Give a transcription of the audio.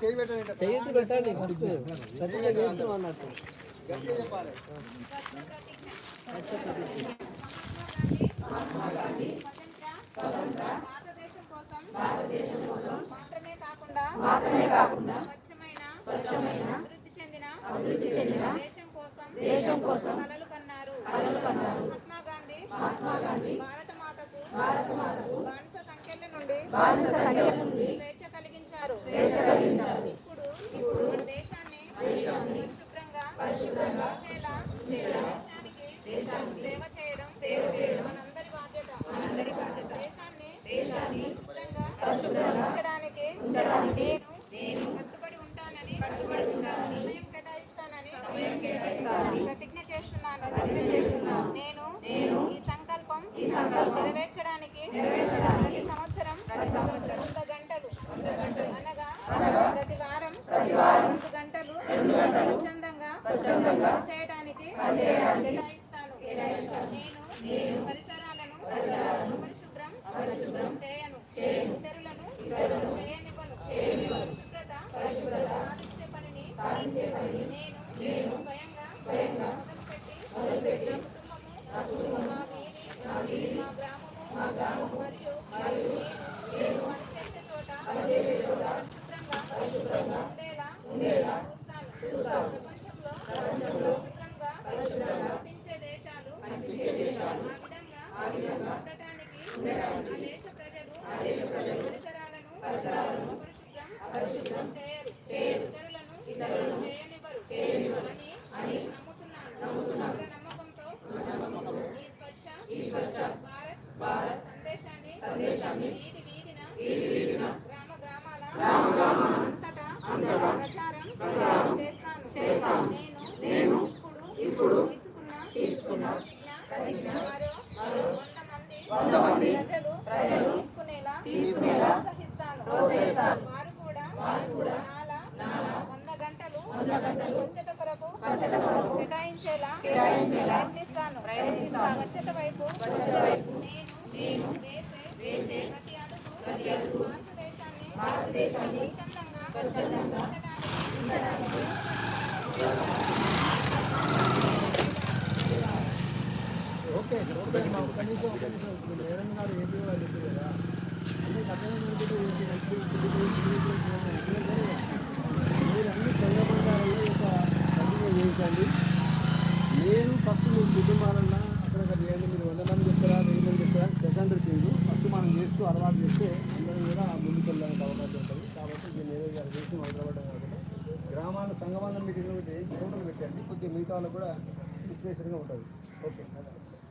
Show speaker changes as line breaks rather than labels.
చెయ్యి పెట్టండి ఫస్ట్ అన్నట్టు
గట్టిగా చెప్పాలి
భారతదేశం కోసం మాత్రమే కాకుండా మాత్రమే కాకుండా స్వచ్ఛమైన స్వచ్ఛమైన అభివృద్ధి చెందిన అభివృద్ధి చెందిన దేశం కోసం దేశం కోసం కలలు కన్నారు కలలు కన్నారు మహాత్మా గాంధీ మహాత్మా గాంధీ భారత మాతకు భారత మాతకు బానిస సంఖ్యల నుండి బానిస సంఖ్యల నుండి ఉంచడానికి నేను కట్టుబడి ఉంటానని సమయం కేటాయిస్తానని ప్రతిజ్ఞ చేస్తున్నాను. నేను ఈ సంకల్పం ఈ సంకల్పం నెరవేర్చడానికి ప్రతి సంవత్సరం ప్రతి సంవత్సరం వంద గంటలు అనగా ప్రతి వారం రెండు గంటలు స్వచ్ఛందంగా చేయడానికి కేటాయిస్తాను. నేను పరిసరాలను పరిశుభ్రత సాధించే పనిని నేను స్వయంగా మొదలుపెట్టి నా కుటుంబము నా మా వీధి మా గ్రామము మరియు నేను పనిచేసే చోట పరిశుభ్రంగా ఉండేలా భారత్ సందేశాన్ని వీధి వీధిన వీధి వీధిన గ్రామ గ్రామాల అంతటా ప్రచారం చేస్తాను నేను ఇప్పుడు తీసుకున్న తీసుకున్న ప్రతిజ్ఞ వంద మంది ప్రజలు వారు కూడా వంద గంటలు గంటలు స్వచ్ఛత కొరకు కేటాయించేలా ప్రయత్నిస్తాను ప్రయత్నిస్తాను స్వచ్ఛత వైపు వైపు నేను నేను వేసే వేసే ప్రతి అడుగు భారతదేశాన్ని భారతదేశాన్ని స్వచ్ఛందంగా
ఓకే ఓకే మా ఒక్క మేడం గారు ఏపీ వాళ్ళు చెప్పారు కదా మీరు చేయించండి నేను ఫస్ట్ మీ కుటుంబాలన్నా అక్కడ చేయండి మీరు వంద మంది చెప్తారా వెయ్యి మంది చెప్తారా సెకండరీ చేయదు ఫస్ట్ మనం చేస్తూ అలవాటు చేస్తే అందరూ కూడా ముందుకు వెళ్ళడానికి అవకాశం ఉంటుంది. కాబట్టి నేను ఏదో గారు చేసి మొదలుపడడం కాబట్టి గ్రామాల సంగమానం మీటింగ్ ఒకటి ఫోటోలు పెట్టండి. కొద్దిగా మిగతా వాళ్ళు కూడా విశ్లేషణగా ఉంటుంది. ఓకే